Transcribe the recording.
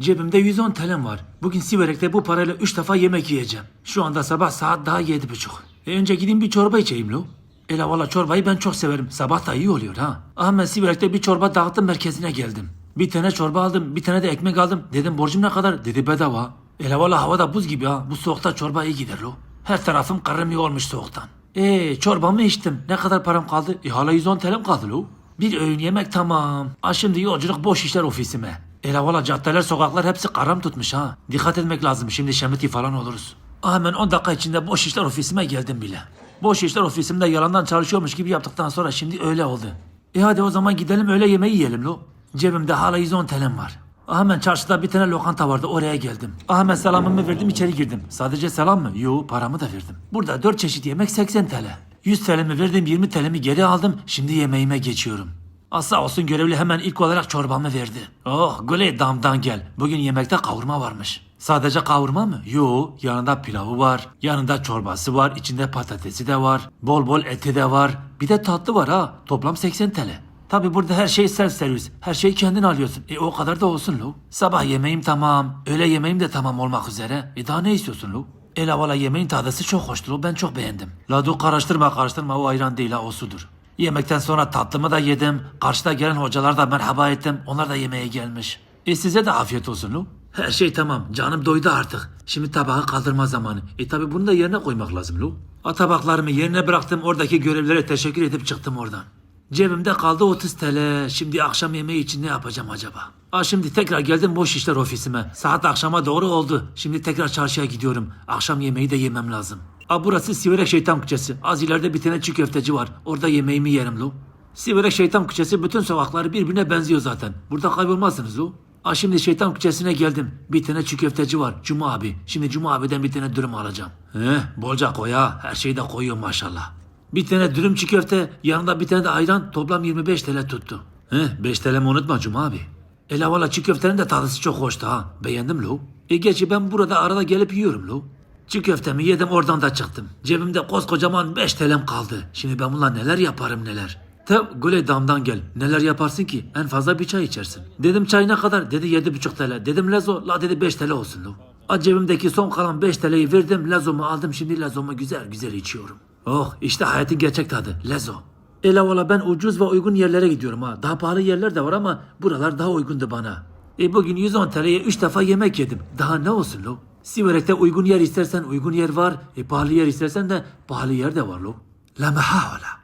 Cebimde 110 TL'm var. Bugün Siverek'te bu parayla 3 defa yemek yiyeceğim. Şu anda sabah saat daha yedi buçuk. E önce gideyim bir çorba içeyim lo. Ela valla çorbayı ben çok severim. Sabah da iyi oluyor ha. Ahmet Siverek'te bir çorba dağıttım merkezine geldim. Bir tane çorba aldım, bir tane de ekmek aldım. Dedim borcum ne kadar? Dedi bedava. Ela valla havada buz gibi ha. Bu soğukta çorba iyi gider lo. Her tarafım karımı olmuş soğuktan. Eee çorbamı içtim. Ne kadar param kaldı? E hala 110 TL'm kaldı lo. Bir öğün yemek tamam. Ha şimdi yolculuk boş işler ofisime. Ela valla caddeler sokaklar hepsi karam tutmuş ha. Dikkat etmek lazım şimdi şemiti falan oluruz. Ah, Hemen 10 dakika içinde boş işler ofisime geldim bile. Boş işler ofisimde yalandan çalışıyormuş gibi yaptıktan sonra şimdi öyle oldu. E hadi o zaman gidelim öğle yemeği yiyelim lo. Cebimde hala 110 TL'm var. Ah, Hemen çarşıda bir tane lokanta vardı oraya geldim. Ah, Hemen selamımı verdim içeri girdim. Sadece selam mı? Yo paramı da verdim. Burada 4 çeşit yemek 80 TL. 100 TL'mi verdim 20 TL'mi geri aldım. Şimdi yemeğime geçiyorum. Asa olsun görevli hemen ilk olarak çorbamı verdi. Oh gole damdan gel. Bugün yemekte kavurma varmış. Sadece kavurma mı? Yo yanında pilavı var. Yanında çorbası var. içinde patatesi de var. Bol bol eti de var. Bir de tatlı var ha. Toplam 80 TL. Tabi burada her şey self servis. Her şeyi kendin alıyorsun. E o kadar da olsun lo. Sabah yemeğim tamam. Öğle yemeğim de tamam olmak üzere. E daha ne istiyorsun lo? El avala yemeğin tadısı çok hoştur. O ben çok beğendim. La dur karıştırma karıştırma o ayran değil ha o sudur. Yemekten sonra tatlımı da yedim. Karşıda gelen hocalar da merhaba ettim. Onlar da yemeğe gelmiş. E size de afiyet olsun lo. Her şey tamam. Canım doydu artık. Şimdi tabağı kaldırma zamanı. E tabi bunu da yerine koymak lazım lo. O tabaklarımı yerine bıraktım. Oradaki görevlilere teşekkür edip çıktım oradan. Cebimde kaldı 30 TL. Şimdi akşam yemeği için ne yapacağım acaba? Aa şimdi tekrar geldim boş işler ofisime. Saat akşama doğru oldu. Şimdi tekrar çarşıya gidiyorum. Akşam yemeği de yemem lazım. Aa burası Siverek Şeytan Küçesi. Az ileride bir tane çiğ köfteci var. Orada yemeğimi yerim lo. Siverek Şeytan Küçesi bütün sokakları birbirine benziyor zaten. Burada kaybolmazsınız lo. Aa şimdi şeytan küçesine geldim. Bir tane çiğ köfteci var. Cuma abi. Şimdi Cuma abiden bir tane dürüm alacağım. He, bolca koy ha. Her şeyi de koyuyor maşallah. Bir tane dürüm çiğ köfte, yanında bir tane de ayran toplam 25 TL tuttu. He, 5 TL'mi unutma Cuma abi. Ela valla çiğ köftenin de tadısı çok hoştu ha. Beğendim lo. E gerçi ben burada arada gelip yiyorum lo. Çiğ köftemi yedim oradan da çıktım. Cebimde koskocaman 5 TL'm kaldı. Şimdi ben bununla neler yaparım neler. Tabi gole damdan gel. Neler yaparsın ki? En fazla bir çay içersin. Dedim çay ne kadar? Dedi 7,5 TL. Dedim lezo. La dedi 5 TL olsun lo. A cebimdeki son kalan 5 TL'yi verdim. Lezomu aldım. Şimdi lezomu güzel güzel içiyorum. Oh işte hayatın gerçek tadı. Lezo. Ela valla ben ucuz ve uygun yerlere gidiyorum ha. Daha pahalı yerler de var ama buralar daha uygundu bana. E bugün 110 TL'ye 3 defa yemek yedim. Daha ne olsun lo? Siverek'te uygun yer istersen uygun yer var. E pahalı yer istersen de pahalı yer de var lo. La mehaola.